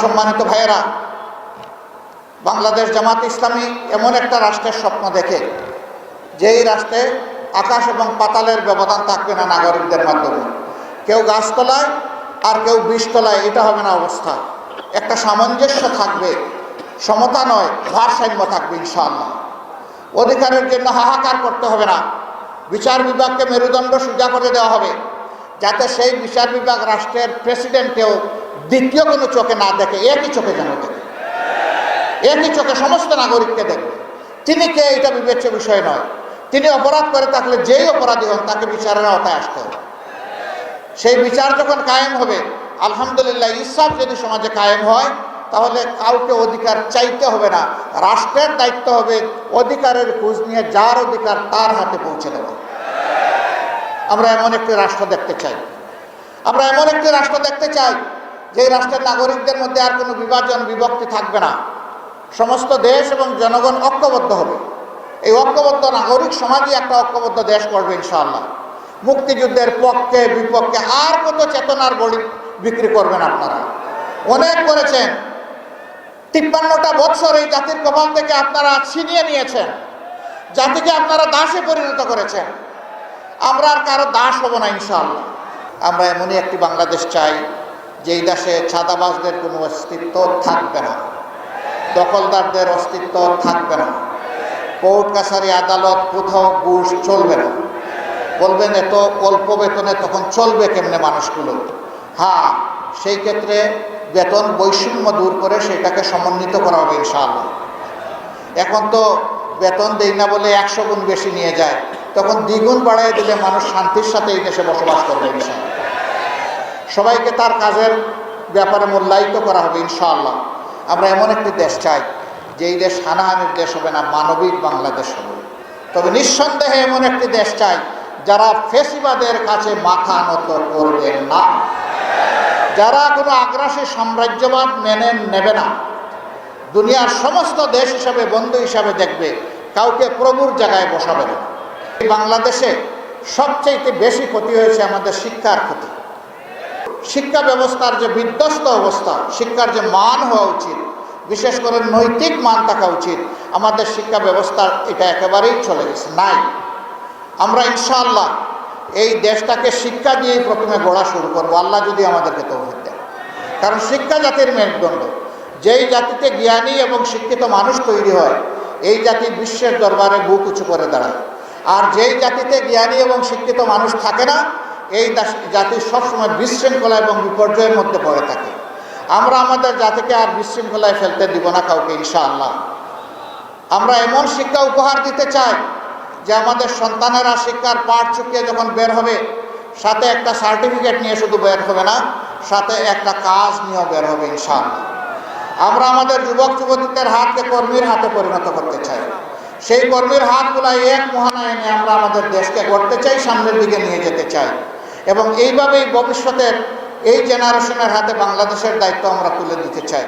সম্মানিত ভাইয়েরা, বাংলাদেশ জামাত ইসলামী এমন একটা রাষ্ট্রের স্বপ্ন দেখে, যেই রাষ্ট্রে আকাশ এবং পাতালের ব্যবধান থাকবে না নাগরিকদের মাধ্যমে। কেউ গাছতলায় আর কেউ বিষতলায় এটা হবে না অবস্থা। একটা সামঞ্জস্য থাকবে, সমতা নয়, ভারসাম্য থাকবে ইনশাআল্লাহ। অধিকারের জন্য হাহাকার করতে হবে না। বিচার বিভাগকে মেরুদণ্ড সোজা করে দেওয়া হবে। যাতে সেই বিচার বিভাগ রাষ্ট্রের প্রেসিডেন্টকেও দ্বিতীয় কোনো চোখে না দেখে, একই চোখে যেন দেখে। একই চোখে সমস্ত নাগরিককে দেখবে তিনি কে এটা বিবেচ্য বিষয় নয়। তিনি অপরাধ করে থাকলে যেই অপরাধী হন, তাকে বিচারের আওতায় আসতে হবে। সেই বিচার যখন কায়েম হবে, আলহামদুলিল্লাহ ইসাফ যদি সমাজে কায়েম হয়, তাহলে কাউকে অধিকার চাইতে হবে না। রাষ্ট্রের দায়িত্ব হবে অধিকারের খোঁজ নিয়ে, যার অধিকার তার হাতে পৌঁছে দেওয়া। আমরা এমন একটি রাষ্ট্র দেখতে চাই। আমরা এমন একটি রাষ্ট্র দেখতে চাই যে রাষ্ট্রের নাগরিকদের মধ্যে আর কোনো বিভাজন, বিভক্তি থাকবে না। সমস্ত দেশ এবং জনগণ ঐক্যবদ্ধ হবে। এই ঐক্যবদ্ধ নাগরিক সমাজই একটা ঐক্যবদ্ধ দেশ করবে, ইনশাআল্লাহ। মুক্তিযুদ্ধের পক্ষে, বিপক্ষে আর কত চেতনার বড়ি বিক্রি করবেন আপনারা। অনেক করেছেন। তিপ্পান্নটা বৎসর এই জাতির কপাল থেকে আপনারা ছিনিয়ে নিয়েছেন। জাতিকে আপনারা দাসে পরিণত করেছেন। আমরা আর কারও দাস হব না, ইনশাআল্লাহ। আমরা এমনই একটি বাংলাদেশ চাই, যেই দেশে ছাদাবাসদের কোনো অস্তিত্ব থাকবে না, দখলদারদের অস্তিত্ব থাকবে না, কোর্ট কাছারি আদালত কোথাও ঘুষ চলবে না। বলবেন এত অল্প বেতনে তখন চলবে কেমনে মানুষগুলো? হ্যাঁ সেই ক্ষেত্রে বেতন বৈষম্য দূর করে সেটাকে সমন্বিত করা হবে, ইনশাআল্লাহ। এখন তো বেতন দেই না বলে একশো গুণ বেশি নিয়ে যায়। তখন দ্বিগুণ বাড়াই দিলে মানুষ শান্তির সাথে এই দেশে বসবাস করবে ইনশাআল্লাহ। সবাইকে তার কাজের ব্যাপারে মূল্যায়িত করা হবে ইনশাআল্লাহ। আমরা এমন একটি দেশ চাই, যে এই দেশ হানাহানির দেশ হবে না, মানবিক বাংলাদেশ হবে। তবে নিঃসন্দেহে এমন একটি দেশ চাই, যারা ফেসিবাদের কাছে মাথা নত করবে না। যারা কোনো আগ্রাসী সাম্রাজ্যবাদ মেনে নেবে না। দুনিয়ার সমস্ত দেশ হিসাবে, বন্ধু হিসাবে দেখবে, কাউকে প্রভুর জায়গায় বসাবে না। বাংলাদেশে সবচেয়ে বেশি ক্ষতি হয়েছে আমাদের শিক্ষার ক্ষতি। শিক্ষা ব্যবস্থার যে বিধ্বস্ত অবস্থা, শিক্ষার যে মান হওয়া উচিত, বিশেষ করে নৈতিক মান থাকা উচিত, আমাদের শিক্ষা ব্যবস্থার এটা একেবারেই চলে গেছে, নাই। আমরা ইনশাআল্লাহ এই দেশটাকে শিক্ষা দিয়েই প্রথমে গড়া শুরু করব, আল্লাহ যদি আমাদেরকে তৌফিক দেয় কারণ শিক্ষা জাতির মেরুদণ্ড। যেই জাতিতে জ্ঞানী এবং শিক্ষিত মানুষ তৈরি হয়, এই জাতি বিশ্বের দরবারে বুক উঁচু করে দাঁড়ায়। আর যেই জাতিতে জ্ঞানী এবং শিক্ষিত মানুষ থাকে না, এই জাতি সবসময় বিশৃঙ্খলা এবং বিপর্যয়ের মধ্যে পড়ে থাকে। আমরা আমাদের জাতিকে আর বিশৃঙ্খলায় ফেলতে দিব না কাউকে, ইনশাআল্লাহ। আমরা এমন শিক্ষা উপহার দিতে চাই যে আমাদের সন্তানেরা শিক্ষার পাঠ চুকিয়ে যখন বের হবে, সাথে একটা সার্টিফিকেট নিয়ে শুধু বের হবে না, সাথে একটা কাজ নিয়েও বের হবে, ইনশাআল্লাহ। আমরা আমাদের যুবক যুবতীদের হাতকে কর্মীর হাতে পরিণত করতে চাই। সেই কর্মীর হাতগুলা এক মহানায় এনে আমরা আমাদের দেশকে গড়তে চাই, সামনের দিকে নিয়ে যেতে চাই। এবং এইভাবেই ভবিষ্যতের এই জেনারেশনের হাতে বাংলাদেশের দায়িত্ব আমরা তুলে দিতে চাই।